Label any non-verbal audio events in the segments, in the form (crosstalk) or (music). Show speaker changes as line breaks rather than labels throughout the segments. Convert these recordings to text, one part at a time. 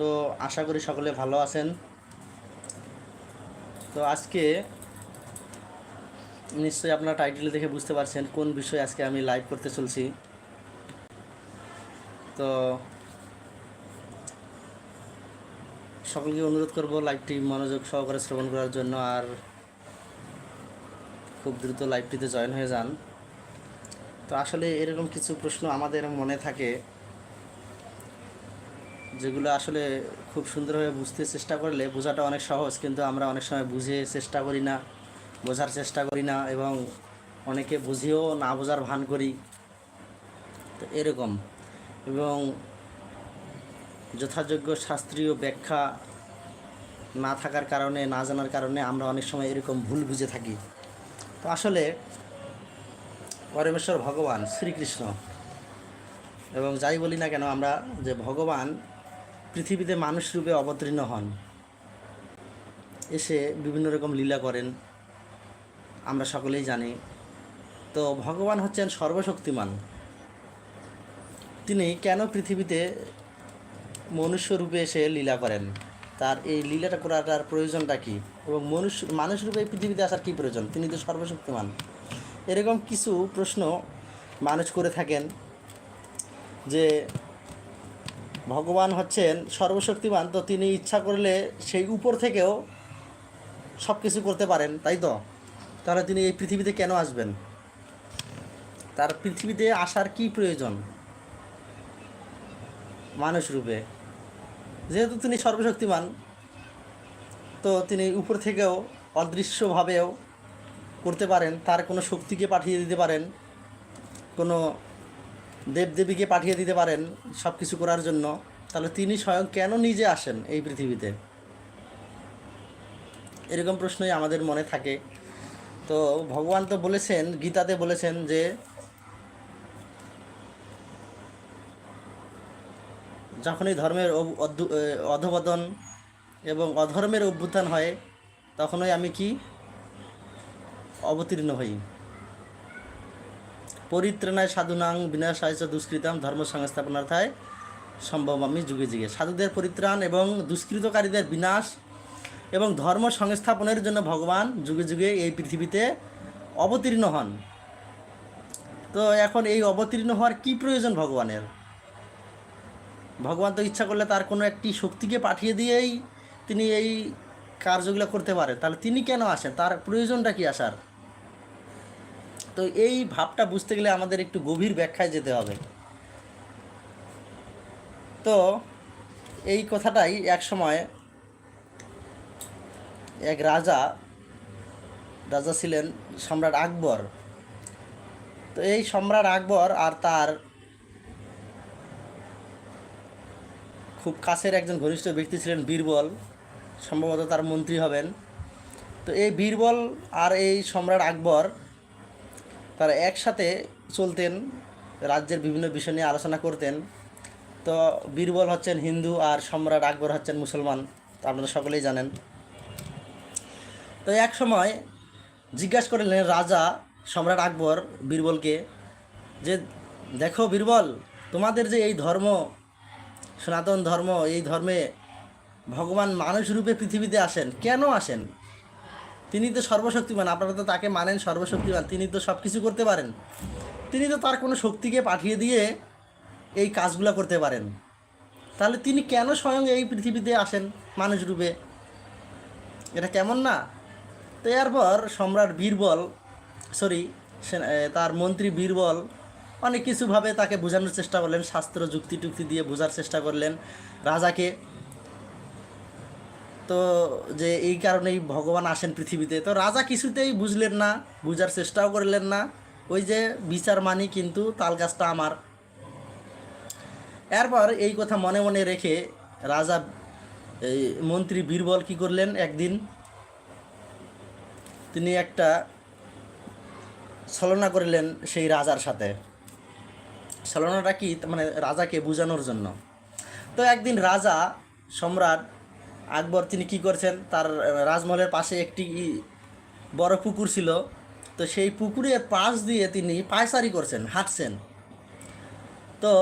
তো আশা করি সকলে ভালো আছেন তো আজকে নিশ্চয়ই আপনার টাইটেল দেখে বুঝতে পারছেন কোন বিষয়ে আজকে আমি লাইভ করতে চলছি তো সকলকে অনুরোধ করব লাইভটি মনোযোগ সহকারে শ্রবণ করার জন্য আর খুব দ্রুত লাইভটিতে জয়েন হয়ে যান তো আসলে এরকম কিছু প্রশ্ন আমাদের মনে থাকে যেগুলো আসলে খুব সুন্দরভাবে বুঝতে চেষ্টা করলে বোঝাটা অনেক সহজ কিন্তু আমরা অনেক সময় বুঝে চেষ্টা করি না বোঝার চেষ্টা করি না এবং অনেকে বুঝিয়েও না বোঝার ভান করি তো এরকম এবং যথাযোগ্য শাস্ত্রীয় ব্যাখ্যা না থাকার কারণে না জানার কারণে আমরা অনেক সময় এরকম ভুল বুঝে থাকি তো আসলে পরমেশ্বর ভগবান শ্রীকৃষ্ণ এবং যাই বলি না কেন আমরা যে ভগবান পৃথিবীতে মানুষ রূপে অবতীর্ণ হন এসে বিভিন্ন রকম লীলা করেন আমরা সকলেই জানি তো ভগবান হচ্ছেন সর্বশক্তিমান তিনি কেন পৃথিবীতে মনুষ্যরূপে এসে লীলা করেন তার এই লীলাটা করাটার প্রয়োজনটা কী এবং মনুষ্য মানুষ রূপে পৃথিবীতে আসার কী প্রয়োজন তিনি তো সর্বশক্তিমান এরকম কিছু প্রশ্ন মানুষ করে থাকেন যে ভগবান হচ্ছেন সর্বশক্তিমান তো তিনি ইচ্ছা করলে সেই উপর থেকেও সব কিছু করতে পারেন তাই তো তাহলে তিনি এই পৃথিবীতে কেন আসবেন তার পৃথিবীতে আসার কি প্রয়োজন মানুষ রূপে যেহেতু তিনি সর্বশক্তিমান তো তিনি উপর থেকেও অদৃশ্যভাবেও করতে পারেন তার কোনো শক্তিকে পাঠিয়ে দিতে পারেন কোনো দেবদেবীকে পাঠিয়ে দিতে পারেন সব কিছু করার জন্য তাহলে তিনি স্বয়ং কেন নিজে আসেন এই পৃথিবীতে এরকম প্রশ্নই আমাদের মনে থাকে তো ভগবান তো বলেছেন গীতাতে বলেছেন যে যখনই ধর্মের অধবদন এবং অধর্মের অভ্যুত্থান হয় তখনই আমি কি অবতীর্ণ হই পরিত্রাণায় সাধুনাং বিনাশায় দুষ্কৃতাম ধর্ম সংস্থাপনার্থায় সম্ভব আমি যুগে যুগে সাধুদের পরিত্রাণ এবং দুষ্কৃতকারীদের বিনাশ এবং ধর্ম সংস্থাপনের জন্য ভগবান যুগে যুগে এই পৃথিবীতে অবতীর্ণ হন তো এখন এই অবতীর্ণ হওয়ার কি প্রয়োজন ভগবানের ভগবান তো ইচ্ছা করলে তার কোনো একটি শক্তিকে পাঠিয়ে দিয়েই তিনি এই কার্যগুলো করতে পারে তাহলে তিনি কেন আসেন তার প্রয়োজনটা কি আসার তো এই ভাবটা বুঝতে গেলে আমাদের একটু গভীর ব্যাখ্যায় যেতে হবে তো এই কথাটাই এক সময় এক রাজা রাজা ছিলেন সম্রাট আকবর তো এই সম্রাট আকবর আর তার খুব কাছের একজন ঘনিষ্ঠ ব্যক্তি ছিলেন বীরবল সম্ভবত তার মন্ত্রী হবেন তো এই বীরবল আর এই সম্রাট আকবর তারা একসাথে চলতেন রাজ্যের বিভিন্ন বিষয় নিয়ে আলোচনা করতেন তো বীরবল হচ্ছেন হিন্দু আর সম্রাট আকবর হচ্ছেন মুসলমান আপনারা সকলেই জানেন তো এক সময় জিজ্ঞাসা করলেন রাজা সম্রাট আকবর বীরবলকে যে দেখো বীরবল তোমাদের যে এই ধর্ম সনাতন ধর্ম এই ধর্মে ভগবান মানুষ রূপে পৃথিবীতে আসেন কেন আসেন তিনি তো সর্বশক্তিমান আপনারা তো তাকে মানেন সর্বশক্তিমান তিনি তো সব কিছু করতে পারেন তিনি তো তার কোনো শক্তিকে পাঠিয়ে দিয়ে এই কাজগুলো করতে পারেন তাহলে তিনি কেন স্বয়ং এই পৃথিবীতে আসেন মানুষ রূপে এটা কেমন না তো এরপর সম্রাট বীরবল সরি তার মন্ত্রী বীরবল অনেক কিছুভাবে তাকে বোঝানোর চেষ্টা করলেন শাস্ত্র যুক্তি টুক্তি দিয়ে বোঝার চেষ্টা করলেন রাজাকে তো যে এই কারণেই ভগবান আসেন পৃথিবীতে তো রাজা কিছুতেই বুঝলেন না বুঝার চেষ্টাও করলেন না ওই যে বিচার মানি কিন্তু তাল গাছটা আমার এরপর এই কথা মনে মনে রেখে রাজা এই মন্ত্রী বীরবল কি করলেন একদিন তিনি একটা ছলনা করলেন সেই রাজার সাথে ছলনাটা কি মানে রাজাকে বোঝানোর জন্য তো একদিন রাজা সম্রাট আকবর তিনি কি করছেন তার রাজমহলের পাশে একটি বড় পুকুর ছিল তো সেই পুকুরের পাশ দিয়ে তিনি পায়সারি করছেন হাঁটছেন তো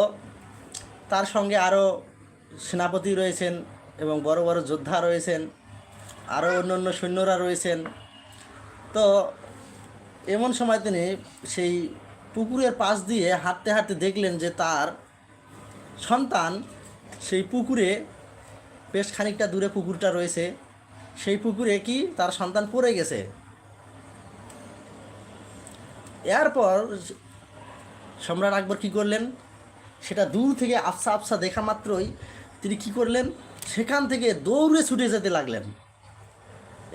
তার সঙ্গে আরও সেনাপতি রয়েছেন এবং বড় বড় যোদ্ধা রয়েছেন আরও অন্য অন্য সৈন্যরা রয়েছেন তো এমন সময় তিনি সেই পুকুরের পাশ দিয়ে হাঁটতে হাঁটতে দেখলেন যে তার সন্তান সেই পুকুরে বেশ খানিকটা দূরে পুকুরটা রয়েছে সেই পুকুরে কি তার সন্তান পড়ে গেছে এরপর সম্রাট আকবর কি করলেন সেটা দূর থেকে আফসা আফসা দেখা মাত্রই তিনি কি করলেন সেখান থেকে দৌড়ে ছুটে যেতে লাগলেন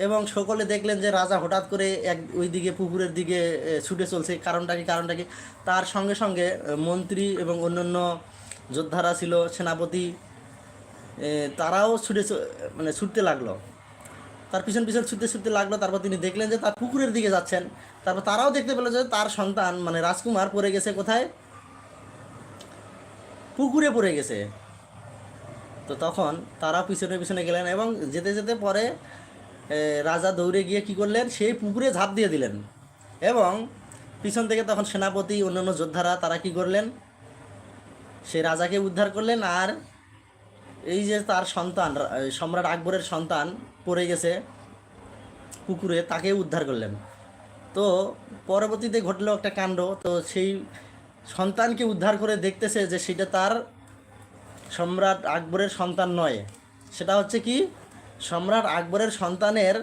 এবং সকলে দেখলেন যে রাজা হঠাৎ করে এক ওইদিকে পুকুরের দিকে ছুটে চলছে কারণটা কি কারণটা কি তার সঙ্গে সঙ্গে মন্ত্রী এবং অন্যান্য যোদ্ধারা ছিল সেনাপতি তারাও ছুটে মানে ছুটতে লাগলো তার পিছন পিছন ছুটতে ছুটতে লাগলো তারপর তিনি দেখলেন যে তার পুকুরের দিকে যাচ্ছেন তারপর তারাও দেখতে পেলো যে তার সন্তান মানে রাজকুমার পড়ে গেছে কোথায় পুকুরে পড়ে গেছে তো তখন তারা পিছনে পিছনে গেলেন এবং যেতে যেতে পরে রাজা দৌড়ে গিয়ে কি করলেন সেই পুকুরে ঝাঁপ দিয়ে দিলেন এবং পিছন থেকে তখন সেনাপতি অন্যান্য যোদ্ধারা তারা কি করলেন সে রাজাকে উদ্ধার করলেন আর এই যে তার সন্তান সম্রাট আকবরের সন্তান পড়ে গেছে পুকুরে তাকে উদ্ধার করলেন তো পরবর্তীতে ঘটলো একটা কাণ্ড তো সেই সন্তানকে উদ্ধার করে দেখতেছে যে সেটা তার সম্রাট আকবরের সন্তান নয় সেটা হচ্ছে কি সম্রাট আকবরের সন্তানের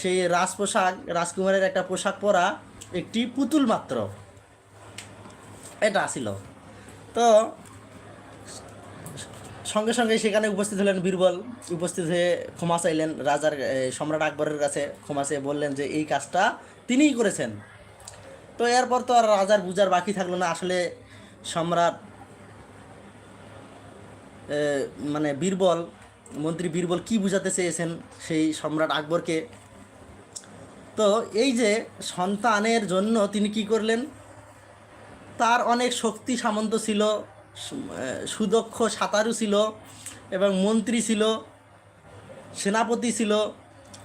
সেই রাজপোশাক রাজকুমারের একটা পোশাক পরা একটি পুতুল মাত্র এটা আসিল তো সঙ্গে সঙ্গে সেখানে উপস্থিত হলেন বীরবল উপস্থিত হয়ে ক্ষমা চাইলেন রাজার সম্রাট আকবরের কাছে ক্ষমা চেয়ে বললেন যে এই কাজটা তিনিই করেছেন তো এরপর তো আর রাজার বুঝার বাকি থাকলো না আসলে সম্রাট মানে বীরবল মন্ত্রী বীরবল কি বুঝাতে চেয়েছেন সেই সম্রাট আকবরকে তো এই যে সন্তানের জন্য তিনি কি করলেন তার অনেক শক্তি সামন্ত ছিল সুদক্ষ সাঁতারু ছিল এবং মন্ত্রী ছিল সেনাপতি ছিল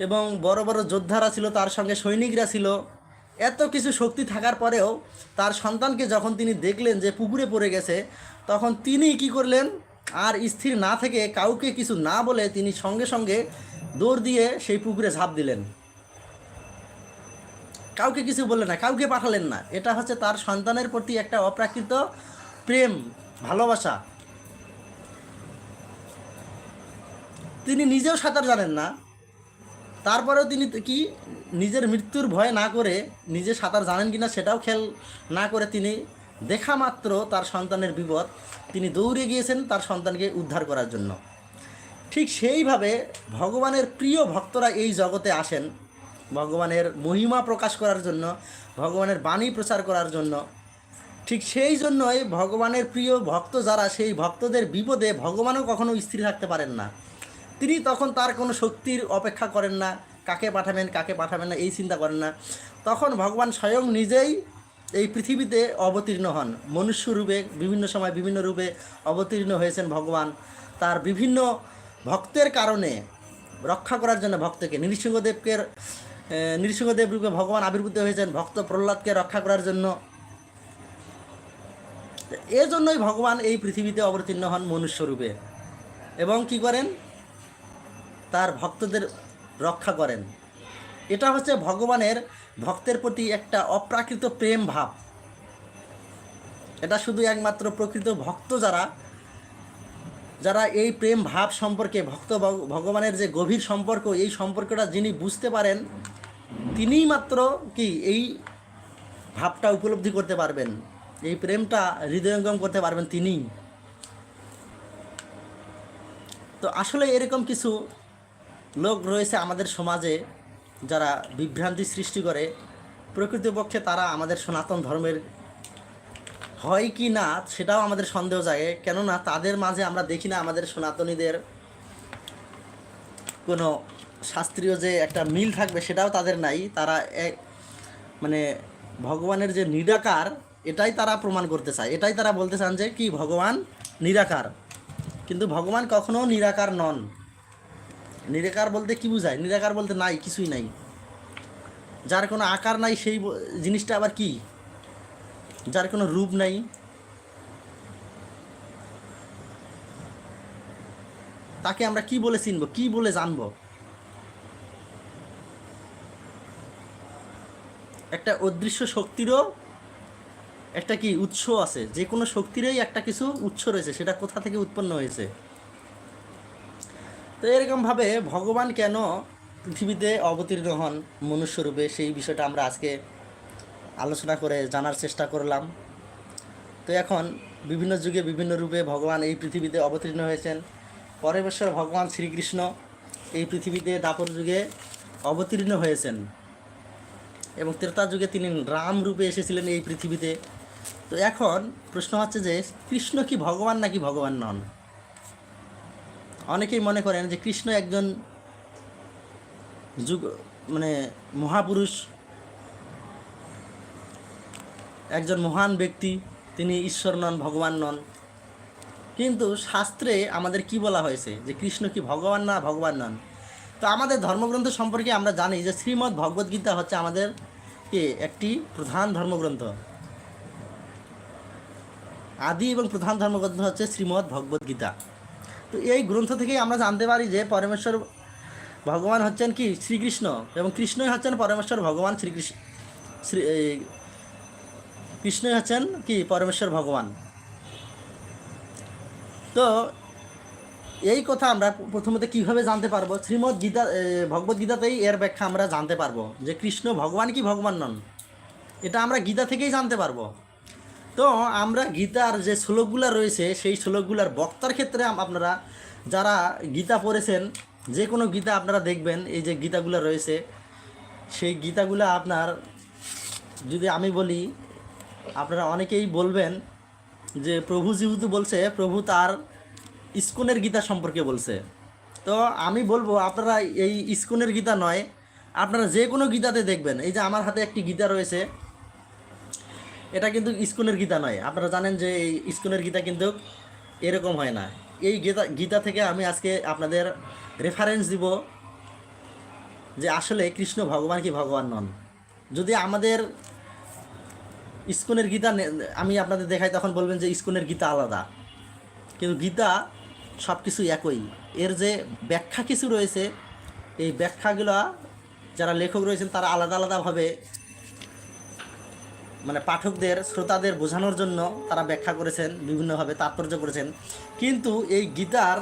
এবং বড় বড় যোদ্ধারা ছিল তার সঙ্গে সৈনিকরা ছিল এত কিছু শক্তি থাকার পরেও তার সন্তানকে যখন তিনি দেখলেন যে পুকুরে পড়ে গেছে তখন তিনি কি করলেন আর স্থির না থেকে কাউকে কিছু না বলে তিনি সঙ্গে সঙ্গে দৌড় দিয়ে সেই পুকুরে ঝাঁপ দিলেন কাউকে কিছু বললেন না কাউকে পাঠালেন না এটা হচ্ছে তার সন্তানের প্রতি একটা অপ্রাকৃত প্রেম ভালোবাসা তিনি নিজেও সাঁতার জানেন না তারপরেও তিনি কি নিজের মৃত্যুর ভয় না করে নিজে সাঁতার জানেন কি না সেটাও খেল না করে তিনি দেখা মাত্র তার সন্তানের বিপদ তিনি দৌড়ে গিয়েছেন তার সন্তানকে উদ্ধার করার জন্য ঠিক সেইভাবে ভগবানের প্রিয় ভক্তরা এই জগতে আসেন ভগবানের মহিমা প্রকাশ করার জন্য ভগবানের বাণী প্রচার করার জন্য ঠিক সেই জন্যই ভগবানের প্রিয় ভক্ত যারা সেই ভক্তদের বিপদে ভগবানও কখনো স্থির থাকতে পারেন না তিনি তখন তার কোনো শক্তির অপেক্ষা করেন না কাকে পাঠাবেন কাকে পাঠাবেন না এই চিন্তা করেন না তখন ভগবান স্বয়ং নিজেই এই পৃথিবীতে অবতীর্ণ হন মনুষ্য রূপে বিভিন্ন সময় বিভিন্ন রূপে অবতীর্ণ হয়েছেন ভগবান তার বিভিন্ন ভক্তের কারণে রক্ষা করার জন্য ভক্তকে নৃসিংহদেবকে নৃসিংহদেব রূপে ভগবান আবির্ভূত হয়েছেন ভক্ত প্রহ্লাদকে রক্ষা করার জন্য এজন্যই ভগবান এই পৃথিবীতে অবতীর্ণ হন মনুষ্যরূপে এবং কি করেন তার ভক্তদের রক্ষা করেন এটা হচ্ছে ভগবানের ভক্তের প্রতি একটা অপ্রাকৃত প্রেম ভাব এটা শুধু একমাত্র প্রকৃত ভক্ত যারা যারা এই প্রেম ভাব সম্পর্কে ভক্ত ভগবানের যে গভীর সম্পর্ক এই সম্পর্কটা যিনি বুঝতে পারেন তিনিই মাত্র কি এই ভাবটা উপলব্ধি করতে পারবেন এই প্রেমটা হৃদয়ঙ্গম করতে পারবেন তিনি তো আসলে এরকম কিছু লোক রয়েছে আমাদের সমাজে যারা বিভ্রান্তি সৃষ্টি করে প্রকৃতপক্ষে তারা আমাদের সনাতন ধর্মের হয় কি না সেটাও আমাদের সন্দেহ জাগে কেননা তাদের মাঝে আমরা দেখি না আমাদের সনাতনীদের কোনো শাস্ত্রীয় যে একটা মিল থাকবে সেটাও তাদের নাই তারা মানে ভগবানের যে নিরাকার এটাই তারা প্রমাণ করতে চায় এটাই তারা বলতে চান যে কি ভগবান নিরাকার কিন্তু ভগবান কখনো নিরাকার নন নিরাকার বলতে কি বুঝায় নিরাকার বলতে নাই কিছুই নাই যার কোনো আকার নাই সেই জিনিসটা আবার কি যার কোনো রূপ নাই তাকে আমরা কি বলে চিনব কি বলে জানব একটা অদৃশ্য শক্তিরও একটা কি উৎস আছে যে কোনো শক্তিরই একটা কিছু উৎস রয়েছে সেটা কোথা থেকে উৎপন্ন হয়েছে তো এরকমভাবে ভগবান কেন পৃথিবীতে অবতীর্ণ হন মনুষ্যরূপে সেই বিষয়টা আমরা আজকে আলোচনা করে জানার চেষ্টা করলাম তো এখন বিভিন্ন যুগে বিভিন্ন রূপে ভগবান এই পৃথিবীতে অবতীর্ণ হয়েছেন পরমেশ্বর ভগবান শ্রীকৃষ্ণ এই পৃথিবীতে দাপর যুগে অবতীর্ণ হয়েছেন এবং ত্রেতা যুগে তিনি রাম রূপে এসেছিলেন এই পৃথিবীতে তো এখন প্রশ্ন হচ্ছে যে কৃষ্ণ কি ভগবান নাকি ভগবান নন অনেকেই মনে করেন যে কৃষ্ণ একজন যুগ মানে মহাপুরুষ একজন মহান ব্যক্তি তিনি ঈশ্বর নন ভগবান নন কিন্তু শাস্ত্রে আমাদের কি বলা হয়েছে যে কৃষ্ণ কি ভগবান না ভগবান নন তো আমাদের ধর্মগ্রন্থ সম্পর্কে আমরা জানি যে শ্রীমদ্ ভগবদ্গীতা হচ্ছে আমাদের কে একটি প্রধান ধর্মগ্রন্থ আদি এবং প্রধান ধর্মগ্রন্থ হচ্ছে শ্রীমদ্ ভগবদ গীতা তো এই গ্রন্থ থেকেই আমরা জানতে পারি যে পরমেশ্বর ভগবান হচ্ছেন কি শ্রীকৃষ্ণ এবং কৃষ্ণই হচ্ছেন পরমেশ্বর ভগবান শ্রীকৃষ্ণ শ্রী কৃষ্ণই হচ্ছেন কি পরমেশ্বর ভগবান তো এই কথা আমরা প্রথমত কিভাবে জানতে পারবো শ্রীমদ্ গীতা ভগবদ গীতাতেই এর ব্যাখ্যা আমরা জানতে পারবো যে কৃষ্ণ ভগবান কি ভগবান নন এটা আমরা গীতা থেকেই জানতে পারবো তো আমরা গীতার যে শ্লোকগুলো রয়েছে সেই শ্লোকগুলার বক্তার ক্ষেত্রে আপনারা যারা গীতা পড়েছেন যে কোনো গীতা আপনারা দেখবেন এই যে গীতাগুলো রয়েছে সেই গীতাগুলো আপনার যদি আমি বলি আপনারা অনেকেই বলবেন যে প্রভু যেহেতু বলছে প্রভু তার ইস্কনের গীতা সম্পর্কে বলছে তো আমি বলবো আপনারা এই ইস্কনের গীতা নয় আপনারা যে কোনো গীতাতে দেখবেন এই যে আমার হাতে একটি গীতা রয়েছে এটা কিন্তু স্কুলের গীতা নয় আপনারা জানেন যে এই স্কুলের গীতা কিন্তু এরকম হয় না এই গীতা গীতা থেকে আমি আজকে আপনাদের রেফারেন্স দিব যে আসলে কৃষ্ণ ভগবান কি ভগবান নন যদি আমাদের ইস্কনের গীতা আমি আপনাদের দেখাই তখন বলবেন যে ইস্কনের গীতা আলাদা কিন্তু গীতা সব কিছু একই এর যে ব্যাখ্যা কিছু রয়েছে এই ব্যাখ্যাগুলো যারা লেখক রয়েছেন তারা আলাদা আলাদাভাবে মানে পাঠকদের শ্রোতাদের বোঝানোর জন্য তারা ব্যাখ্যা করেছেন বিভিন্নভাবে তাৎপর্য করেছেন কিন্তু এই গীতার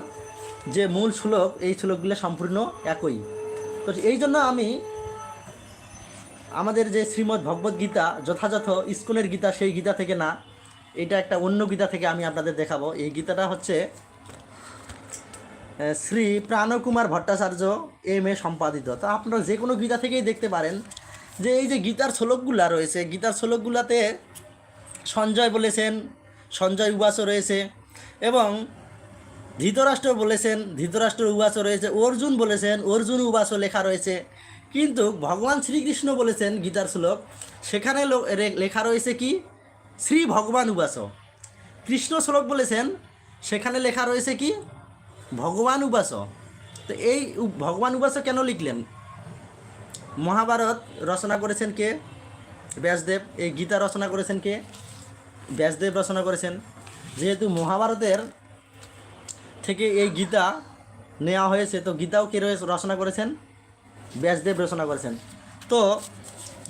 যে মূল শ্লোক এই শ্লোকগুলো সম্পূর্ণ একই তো এই জন্য আমি আমাদের যে শ্রীমদ্ ভগবত গীতা যথাযথ ইস্কনের গীতা সেই গীতা থেকে না এটা একটা অন্য গীতা থেকে আমি আপনাদের দেখাবো এই গীতাটা হচ্ছে শ্রী প্রাণকুমার ভট্টাচার্য এম এ সম্পাদিত তো আপনারা যে কোনো গীতা থেকেই দেখতে পারেন যে এই যে গীতার শ্লোকগুলা রয়েছে গীতার শ্লোকগুলাতে সঞ্জয় বলেছেন সঞ্জয় উবাস রয়েছে এবং ধৃতরাষ্ট্র বলেছেন ধৃতরাষ্ট্র উবাস রয়েছে অর্জুন বলেছেন অর্জুন উবাস লেখা রয়েছে কিন্তু ভগবান শ্রীকৃষ্ণ বলেছেন গীতার শ্লোক সেখানে লেখা রয়েছে কি শ্রী ভগবান উবাস কৃষ্ণ শ্লোক বলেছেন সেখানে লেখা রয়েছে কি ভগবান উবাস তো এই ভগবান উবাস কেন লিখলেন মহাভারত রচনা করেছেন কে ব্যাসদেব এই গীতা রচনা করেছেন কে ব্যাসদেব রচনা করেছেন যেহেতু মহাভারতের থেকে এই গীতা নেওয়া হয়েছে তো গীতাও কে রচনা করেছেন ব্যাসদেব রচনা করেছেন তো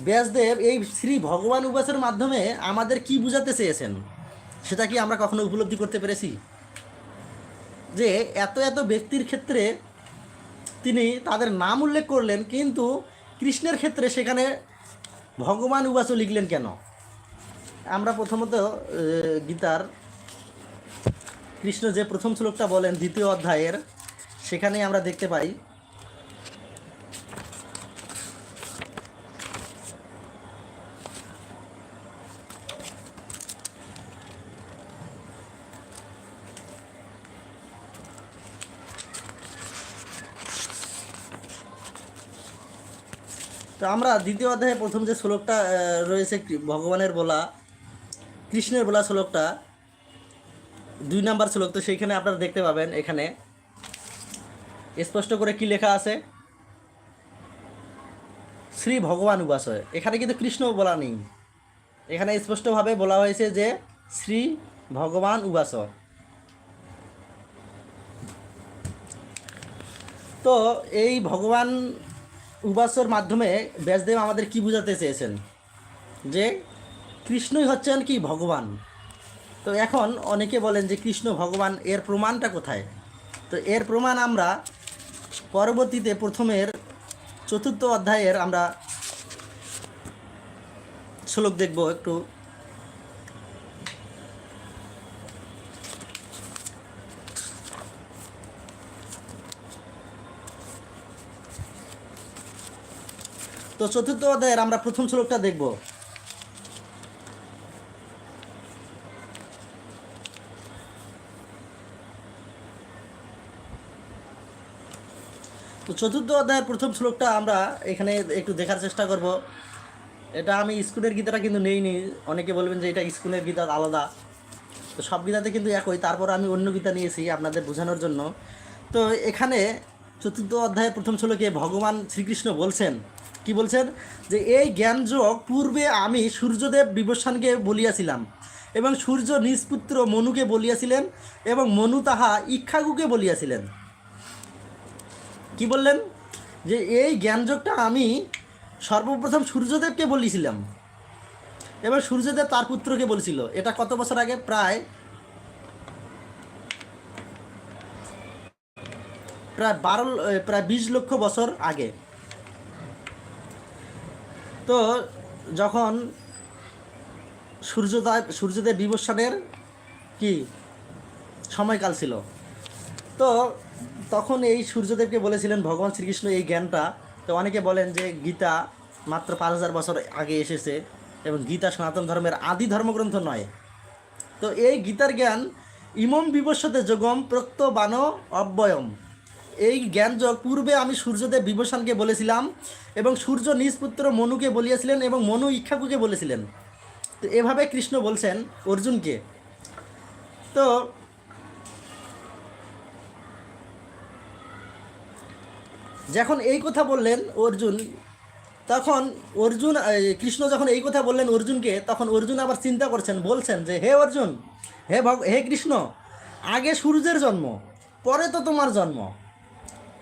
ব্যাসদেব এই শ্রী ভগবান উপাসের মাধ্যমে আমাদের কি বুঝাতে চেয়েছেন সেটা কি আমরা কখনো উপলব্ধি করতে পেরেছি যে এত এত ব্যক্তির ক্ষেত্রে তিনি তাদের নাম উল্লেখ করলেন কিন্তু কৃষ্ণের ক্ষেত্রে সেখানে ভগবান উবাস লিখলেন কেন আমরা প্রথমত গীতার কৃষ্ণ যে প্রথম শ্লোকটা বলেন দ্বিতীয় অধ্যায়ের সেখানে আমরা দেখতে পাই তো আমরা দ্বিতীয় অধ্যায়ে প্রথম যে শ্লোকটা রয়েছে ভগবানের বলা কৃষ্ণের বলা শ্লোকটা দুই নাম্বার শ্লোক তো সেইখানে আপনারা দেখতে পাবেন এখানে স্পষ্ট করে কি লেখা আছে শ্রী ভগবান উপাসয় এখানে কিন্তু কৃষ্ণ বলা নেই এখানে স্পষ্টভাবে বলা হয়েছে যে শ্রী ভগবান উপাসয় তো এই ভগবান উবাসর মাধ্যমে ব্যাসদেব আমাদের কি বোঝাতে চেয়েছেন যে কৃষ্ণই হচ্ছেন কি ভগবান তো এখন অনেকে বলেন যে কৃষ্ণ ভগবান এর প্রমাণটা কোথায় তো এর প্রমাণ আমরা পরবর্তীতে প্রথমের চতুর্থ অধ্যায়ের আমরা শ্লোক দেখব একটু তো চতুর্থ অধ্যায়ের আমরা প্রথম শ্লোকটা দেখব তো চতুর্থ অধ্যায়ের প্রথম শ্লোকটা আমরা এখানে একটু দেখার চেষ্টা করব এটা আমি স্কুলের গীতাটা কিন্তু নি অনেকে বলবেন যে এটা স্কুলের গীতা আলাদা তো সব গীতাতে কিন্তু একই তারপর আমি অন্য গীতা নিয়েছি আপনাদের বোঝানোর জন্য তো এখানে চতুর্থ অধ্যায়ের প্রথম শ্লোকে ভগবান শ্রীকৃষ্ণ বলছেন কি বলছেন যে এই জ্ঞানযোগ পূর্বে আমি সূর্যদেব বিবসানকে বলিয়াছিলাম এবং সূর্য নিজ পুত্র মনুকে বলিয়াছিলেন এবং মনু তাহা ইক্ষাগুকে বলিয়াছিলেন কি বললেন যে এই জ্ঞানযোগটা আমি সর্বপ্রথম সূর্যদেবকে বলেছিলাম এবার সূর্যদেব তার পুত্রকে বলেছিল এটা কত বছর আগে প্রায় প্রায় বারো প্রায় বিশ লক্ষ বছর আগে তো যখন সূর্যোদয় সূর্যদেব বিবস্বানের কি সময়কাল ছিল তো তখন এই সূর্যদেবকে বলেছিলেন ভগবান শ্রীকৃষ্ণ এই জ্ঞানটা তো অনেকে বলেন যে গীতা মাত্র পাঁচ হাজার বছর আগে এসেছে এবং গীতা সনাতন ধর্মের আদি ধর্মগ্রন্থ নয় তো এই গীতার জ্ঞান ইমম বিবস্বতে যোগম প্রত্যবান অব্যয়ম এই জ্ঞানযোগ পূর্বে আমি সূর্যদেব বিভূষণকে বলেছিলাম এবং সূর্য নিজ পুত্র মনুকে বলিয়েছিলেন এবং মনু ইক্ষাকুকে বলেছিলেন তো এভাবে কৃষ্ণ বলছেন অর্জুনকে তো যখন এই কথা বললেন অর্জুন তখন অর্জুন কৃষ্ণ যখন এই কথা বললেন অর্জুনকে তখন অর্জুন আবার চিন্তা করছেন বলছেন যে হে অর্জুন হে ভগ হে কৃষ্ণ আগে সূর্যের জন্ম পরে তো তোমার জন্ম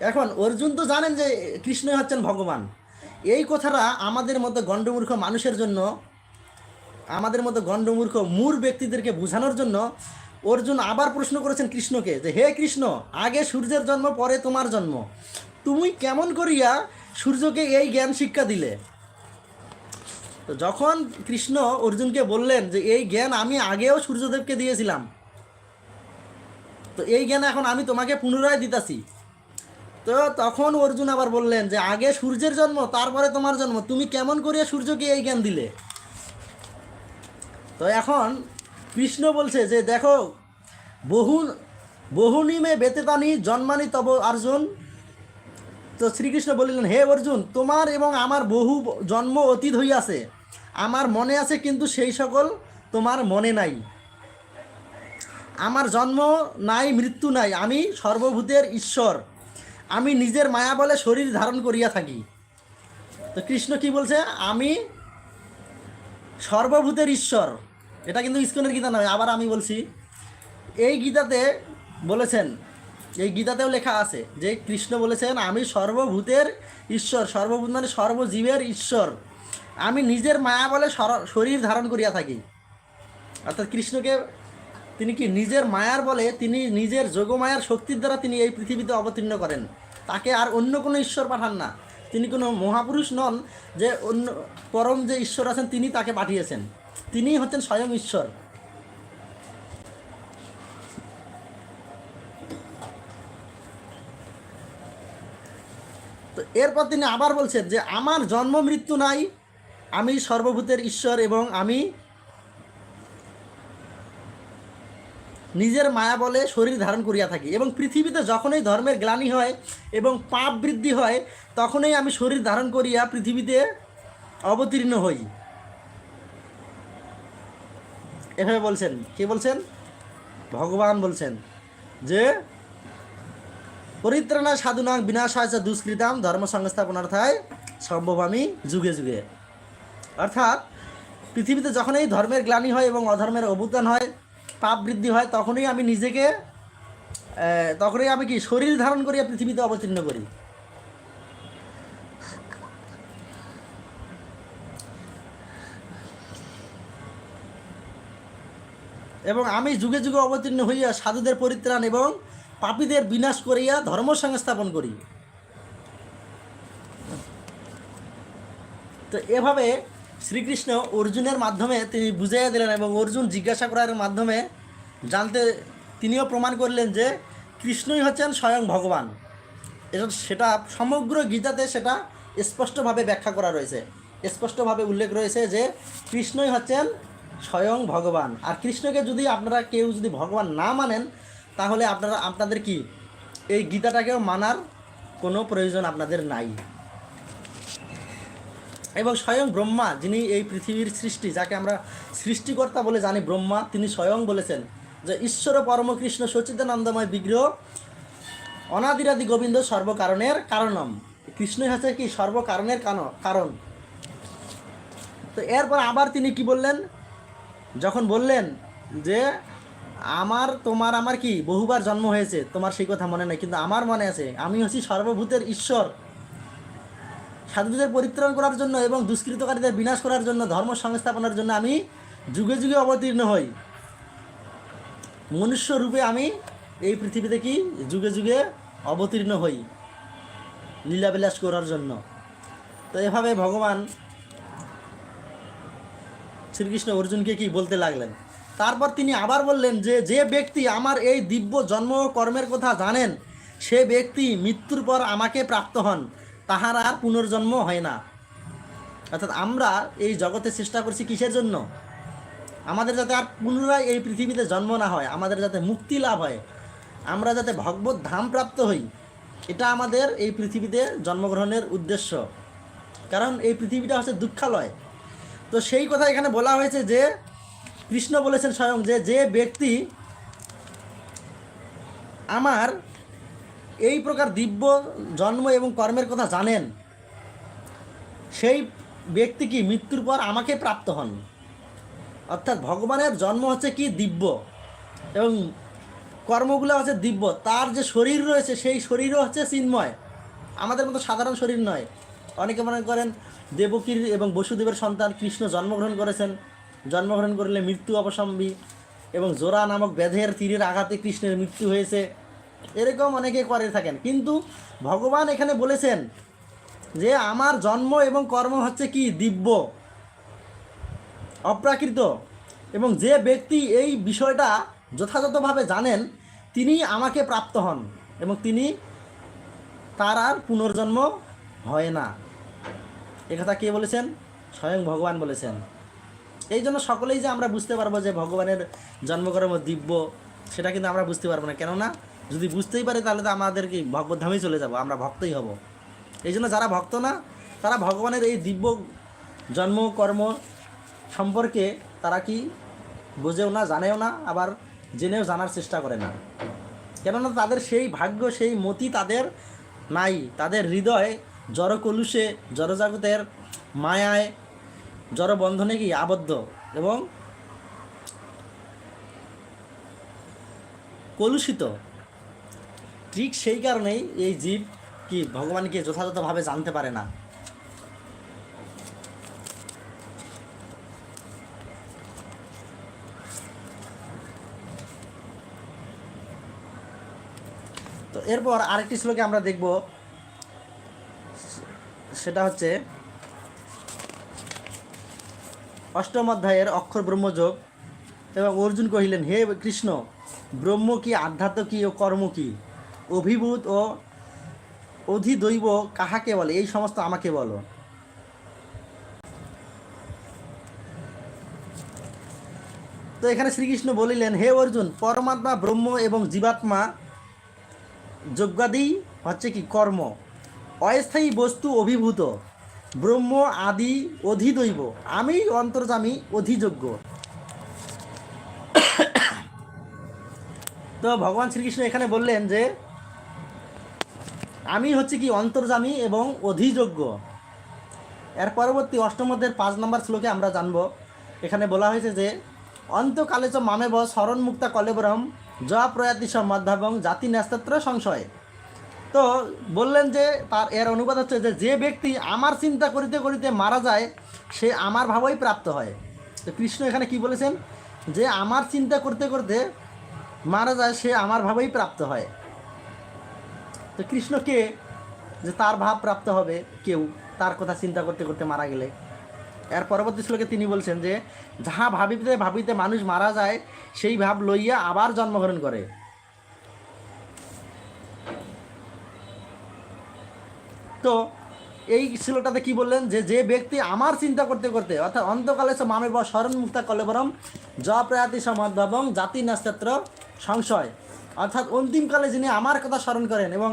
এখন অর্জুন তো জানেন যে কৃষ্ণই হচ্ছেন ভগবান এই কথাটা আমাদের মতো গণ্ডমূর্খ মানুষের জন্য আমাদের মতো গণ্ডমূর্খ মূর ব্যক্তিদেরকে বোঝানোর জন্য অর্জুন আবার প্রশ্ন করেছেন কৃষ্ণকে যে হে কৃষ্ণ আগে সূর্যের জন্ম পরে তোমার জন্ম তুমি কেমন করিয়া সূর্যকে এই জ্ঞান শিক্ষা দিলে তো যখন কৃষ্ণ অর্জুনকে বললেন যে এই জ্ঞান আমি আগেও সূর্যদেবকে দিয়েছিলাম তো এই জ্ঞান এখন আমি তোমাকে পুনরায় দিতাছি তো তখন অর্জুন আবার বললেন যে আগে সূর্যের জন্ম তারপরে তোমার জন্ম তুমি কেমন করিয়া সূর্যকে এই জ্ঞান দিলে তো এখন কৃষ্ণ বলছে যে দেখো বহু বহু নিমে বেতেতানি জন্মানি তব অর্জুন তো শ্রীকৃষ্ণ বলিলেন হে অর্জুন তোমার এবং আমার বহু জন্ম অতীত হইয়াছে আমার মনে আছে কিন্তু সেই সকল তোমার মনে নাই আমার জন্ম নাই মৃত্যু নাই আমি সর্বভূতের ঈশ্বর আমি নিজের মায়া বলে শরীর ধারণ করিয়া থাকি তো কৃষ্ণ কি বলছে আমি সর্বভূতের ঈশ্বর এটা কিন্তু ইস্কনের গীতা নয় আবার আমি বলছি এই গীতাতে বলেছেন এই গীতাতেও লেখা আছে যে কৃষ্ণ বলেছেন আমি সর্বভূতের ঈশ্বর সর্বভূত মানে সর্বজীবের ঈশ্বর আমি নিজের মায়া বলে শরীর ধারণ করিয়া থাকি অর্থাৎ কৃষ্ণকে তিনি কি নিজের মায়ার বলে তিনি নিজের যোগমায়ার শক্তির দ্বারা তিনি এই পৃথিবীতে অবতীর্ণ করেন তাকে আর অন্য কোনো ঈশ্বর পাঠান না তিনি কোনো মহাপুরুষ নন যে অন্য পরম যে ঈশ্বর আছেন তিনি তাকে পাঠিয়েছেন তিনি হচ্ছেন স্বয়ং ঈশ্বর তো এরপর তিনি আবার বলছেন যে আমার জন্ম মৃত্যু নাই আমি সর্বভূতের ঈশ্বর এবং আমি নিজের মায়া বলে শরীর ধারণ করিয়া থাকি এবং পৃথিবীতে যখনই ধর্মের গ্লানি হয় এবং পাপ বৃদ্ধি হয় তখনই আমি শরীর ধারণ করিয়া পৃথিবীতে অবতীর্ণ হই এভাবে বলছেন কে বলছেন ভগবান বলছেন যে পরিত্রাণা সাধুনাং বিনাশাচ দুষ্কৃতাম ধর্ম সংস্থাপনার্থায় সম্ভব আমি যুগে যুগে অর্থাৎ পৃথিবীতে যখন এই ধর্মের গ্লানি হয় এবং অধর্মের অবদান হয় পাপ বৃদ্ধি হয় তখনই আমি নিজেকে তখনই আমি কি শরীর ধারণ করি পৃথিবীতে অবতীর্ণ করি এবং আমি যুগে যুগে অবতীর্ণ হইয়া সাধুদের পরিত্রাণ এবং পাপীদের বিনাশ করিয়া ধর্ম সংস্থাপন করি তো এভাবে শ্রীকৃষ্ণ অর্জুনের মাধ্যমে তিনি বুঝাইয়া দিলেন এবং অর্জুন জিজ্ঞাসা করার মাধ্যমে জানতে তিনিও প্রমাণ করলেন যে কৃষ্ণই হচ্ছেন স্বয়ং ভগবান এটা সেটা সমগ্র গীতাতে সেটা স্পষ্টভাবে ব্যাখ্যা করা রয়েছে স্পষ্টভাবে উল্লেখ রয়েছে যে কৃষ্ণই হচ্ছেন স্বয়ং ভগবান আর কৃষ্ণকে যদি আপনারা কেউ যদি ভগবান না মানেন তাহলে আপনারা আপনাদের কি এই গীতাটাকেও মানার কোনো প্রয়োজন আপনাদের নাই এবং স্বয়ং ব্রহ্মা যিনি এই পৃথিবীর সৃষ্টি যাকে আমরা সৃষ্টিকর্তা বলে জানি ব্রহ্মা তিনি স্বয়ং বলেছেন যে ঈশ্বর পরমকৃষ্ণ সচিদানন্দময় বিগ্রহ অনাদিরাদি গোবিন্দ সর্বকারণের কারণম কৃষ্ণই হচ্ছে কি সর্বকারণের কারণ তো এরপর আবার তিনি কি বললেন যখন বললেন যে আমার তোমার আমার কি বহুবার জন্ম হয়েছে তোমার সেই কথা মনে নাই কিন্তু আমার মনে আছে আমি হচ্ছি সর্বভূতের ঈশ্বর সাধুদের পরিত্রাণ করার জন্য এবং দুষ্কৃতকারীদের বিনাশ করার জন্য ধর্ম সংস্থাপনের জন্য আমি যুগে যুগে অবতীর্ণ হই মনুষ্য রূপে আমি এই পৃথিবীতে কি যুগে যুগে অবতীর্ণ হই লীলাবিলাস করার জন্য তো এভাবে ভগবান শ্রীকৃষ্ণ অর্জুনকে কি বলতে লাগলেন তারপর তিনি আবার বললেন যে যে ব্যক্তি আমার এই দিব্য জন্ম কর্মের কথা জানেন সে ব্যক্তি মৃত্যুর পর আমাকে প্রাপ্ত হন তাহার আর পুনর্জন্ম হয় না অর্থাৎ আমরা এই জগতে চেষ্টা করছি কিসের জন্য আমাদের যাতে আর পুনরায় এই পৃথিবীতে জন্ম না হয় আমাদের যাতে মুক্তি লাভ হয় আমরা যাতে ভগবত ধাম প্রাপ্ত হই এটা আমাদের এই পৃথিবীতে জন্মগ্রহণের উদ্দেশ্য কারণ এই পৃথিবীটা হচ্ছে দুঃখালয় তো সেই কথা এখানে বলা হয়েছে যে কৃষ্ণ বলেছেন স্বয়ং যে যে ব্যক্তি আমার এই প্রকার দিব্য জন্ম এবং কর্মের কথা জানেন সেই ব্যক্তি কি মৃত্যুর পর আমাকে প্রাপ্ত হন অর্থাৎ ভগবানের জন্ম হচ্ছে কি দিব্য এবং কর্মগুলো হচ্ছে দিব্য তার যে শরীর রয়েছে সেই শরীরও হচ্ছে চিন্ময় আমাদের মতো সাধারণ শরীর নয় অনেকে মনে করেন দেবকীর এবং বসুদেবের সন্তান কৃষ্ণ জন্মগ্রহণ করেছেন জন্মগ্রহণ করলে মৃত্যু অবসম্ভী এবং জোরা নামক ব্যাধের তীরের আঘাতে কৃষ্ণের মৃত্যু হয়েছে এরকম অনেকে করে থাকেন কিন্তু ভগবান এখানে বলেছেন যে আমার জন্ম এবং কর্ম হচ্ছে কি দিব্য অপ্রাকৃত এবং যে ব্যক্তি এই বিষয়টা যথাযথভাবে জানেন তিনি আমাকে প্রাপ্ত হন এবং তিনি তার আর পুনর্জন্ম হয় না একথা কে বলেছেন স্বয়ং ভগবান বলেছেন এই জন্য সকলেই যে আমরা বুঝতে পারবো যে ভগবানের জন্মকর্ম দিব্য সেটা কিন্তু আমরা বুঝতে পারবো না কেননা যদি বুঝতেই পারে তাহলে তো আমাদেরকে ভগবদ্ধামে চলে যাব আমরা ভক্তই হব এই জন্য যারা ভক্ত না তারা ভগবানের এই দিব্য জন্ম কর্ম সম্পর্কে তারা কি বোঝেও না জানেও না আবার জেনেও জানার চেষ্টা করে না কেননা তাদের সেই ভাগ্য সেই মতি তাদের নাই তাদের হৃদয় কলুষে জড়জাগতের মায়ায় জড়বন্ধনে কি আবদ্ধ এবং কলুষিত ঠিক সেই কারণেই এই জীব কি ভগবানকে যথাযথভাবে জানতে পারে না তো এরপর আরেকটি শ্লোকে আমরা দেখব সেটা হচ্ছে অষ্টম অধ্যায়ের অক্ষর ব্রহ্মযোগ এবং অর্জুন কহিলেন হে কৃষ্ণ ব্রহ্ম কি আধ্যাত্ম কি ও কর্ম কী অভিভূত ও অধিদৈব কাহাকে বলে এই সমস্ত আমাকে বলো তো এখানে শ্রীকৃষ্ণ বলিলেন হে অর্জুন পরমাত্মা ব্রহ্ম এবং জীবাত্মা যজ্ঞাদি হচ্ছে কি কর্ম অস্থায়ী বস্তু অভিভূত ব্রহ্ম আদি অধিদৈব আমি অন্তর্জামী অধিযোগ্য তো ভগবান শ্রীকৃষ্ণ এখানে বললেন যে আমি হচ্ছে কি অন্তর্জামী এবং অধিযোগ্য এর পরবর্তী অষ্টমদের পাঁচ নম্বর শ্লোকে আমরা জানব এখানে বলা হয়েছে যে অন্তকালে চ মামেব শরণ মুক্তা কলেবরম জয়া প্রয়াতি সমাধ্যাবং জাতি ন্যাস্তত্র সংশয় তো বললেন যে তার এর অনুবাদ হচ্ছে যে যে ব্যক্তি আমার চিন্তা করিতে করিতে মারা যায় সে আমার ভাবই প্রাপ্ত হয় তো কৃষ্ণ এখানে কি বলেছেন যে আমার চিন্তা করতে করতে মারা যায় সে আমার ভাবেই প্রাপ্ত হয় তো কৃষ্ণকে যে তার ভাব প্রাপ্ত হবে কেউ তার কথা চিন্তা করতে করতে মারা গেলে এর পরবর্তী শ্লোকে তিনি বলছেন যে যাহা ভাবিতে ভাবিতে মানুষ মারা যায় সেই ভাব লইয়া আবার জন্মগ্রহণ করে তো এই শ্লোকটাতে কি বললেন যে যে ব্যক্তি আমার চিন্তা করতে করতে অর্থাৎ অন্তকালে সে মামের বা স্মরণ মুক্তা কলেবরম জয়প্রয়াতি প্রয়াতি জাতি নাস্তত্র সংশয় অর্থাৎ অন্তিমকালে যিনি আমার কথা স্মরণ করেন এবং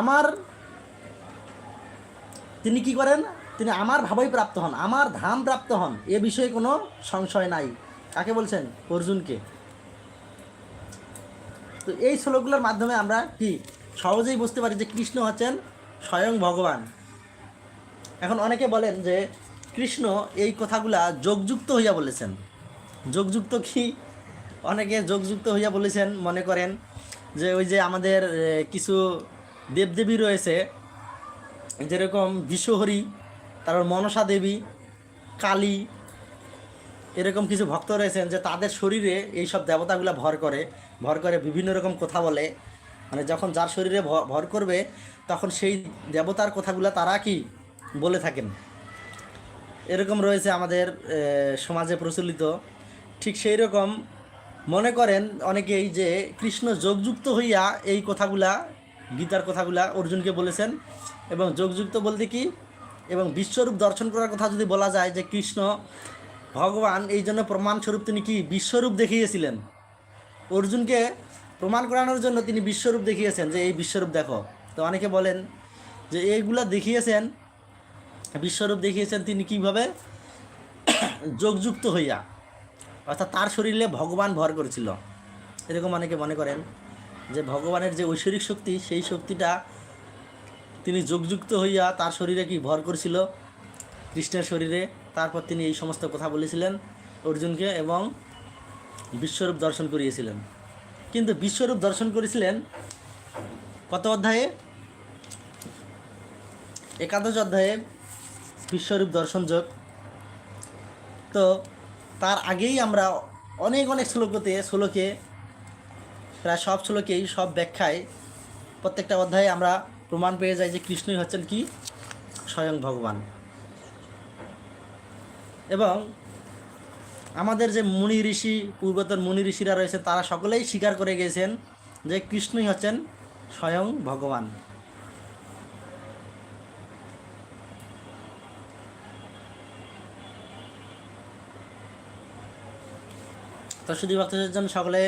আমার তিনি কি করেন তিনি আমার ভাবই প্রাপ্ত হন আমার ধাম প্রাপ্ত হন এ বিষয়ে কোনো সংশয় নাই কাকে বলছেন অর্জুনকে তো এই শ্লোকগুলোর মাধ্যমে আমরা কি সহজেই বুঝতে পারি যে কৃষ্ণ হচ্ছেন স্বয়ং ভগবান এখন অনেকে বলেন যে কৃষ্ণ এই কথাগুলা যোগযুক্ত হইয়া বলেছেন যোগযুক্ত কি অনেকে যোগযুক্ত হইয়া বলেছেন মনে করেন যে ওই যে আমাদের কিছু দেবদেবী রয়েছে যেরকম বিশ্বহরি তারপর মনসা দেবী কালী এরকম কিছু ভক্ত রয়েছেন যে তাদের শরীরে এই সব দেবতাগুলো ভর করে ভর করে বিভিন্ন রকম কথা বলে মানে যখন যার শরীরে ভর করবে তখন সেই দেবতার কথাগুলো তারা কি বলে থাকেন এরকম রয়েছে আমাদের সমাজে প্রচলিত ঠিক সেই রকম মনে করেন অনেকেই যে কৃষ্ণ যোগযুক্ত হইয়া এই কথাগুলা গীতার কথাগুলা অর্জুনকে বলেছেন এবং যোগযুক্ত বলতে কি এবং বিশ্বরূপ দর্শন করার কথা যদি বলা যায় যে কৃষ্ণ ভগবান এই জন্য প্রমাণস্বরূপ তিনি কি বিশ্বরূপ দেখিয়েছিলেন অর্জুনকে প্রমাণ করানোর জন্য তিনি বিশ্বরূপ দেখিয়েছেন যে এই বিশ্বরূপ দেখো তো অনেকে বলেন যে এইগুলা দেখিয়েছেন বিশ্বরূপ দেখিয়েছেন তিনি কিভাবে (coughs) যোগযুক্ত হইয়া অর্থাৎ তার শরীরে ভগবান ভর করেছিল এরকম অনেকে মনে করেন যে ভগবানের যে ঐশ্বরিক শক্তি সেই শক্তিটা তিনি যোগযুক্ত হইয়া তার শরীরে কি ভর করেছিল কৃষ্ণের শরীরে তারপর তিনি এই সমস্ত কথা বলেছিলেন অর্জুনকে এবং বিশ্বরূপ দর্শন করিয়েছিলেন কিন্তু বিশ্বরূপ দর্শন করেছিলেন কত অধ্যায়ে একাদশ অধ্যায়ে বিশ্বরূপ দর্শন যোগ তো তার আগেই আমরা অনেক অনেক শ্লোকতে শ্লোকে প্রায় সব শ্লোকেই সব ব্যাখ্যায় প্রত্যেকটা অধ্যায়ে আমরা প্রমাণ পেয়ে যাই যে কৃষ্ণই হচ্ছেন কি স্বয়ং ভগবান এবং আমাদের যে মুনি ঋষি পূর্বতন মুনি ঋষিরা রয়েছে তারা সকলেই স্বীকার করে গেছেন যে কৃষ্ণই হচ্ছেন স্বয়ং ভগবান তো শুধু ভক্তদের জন্য সকলে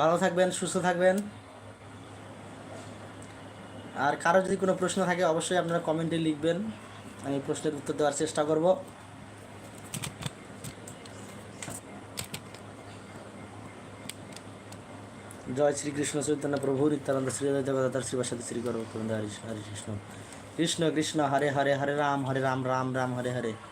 ভালো থাকবেন সুস্থ থাকবেন আর কারো যদি কোনো প্রশ্ন থাকে অবশ্যই আপনারা কমেন্টে লিখবেন আমি প্রশ্নের উত্তর দেওয়ার চেষ্টা করব জয় শ্রীকৃষ্ণ চৈতন্য প্রভু নিত্যানন্দ শ্রীদেবতার শ্রীবাসাদী শ্রী গৌর হরি হরে কৃষ্ণ কৃষ্ণ কৃষ্ণ হরে হরে হরে রাম হরে রাম রাম রাম হরে হরে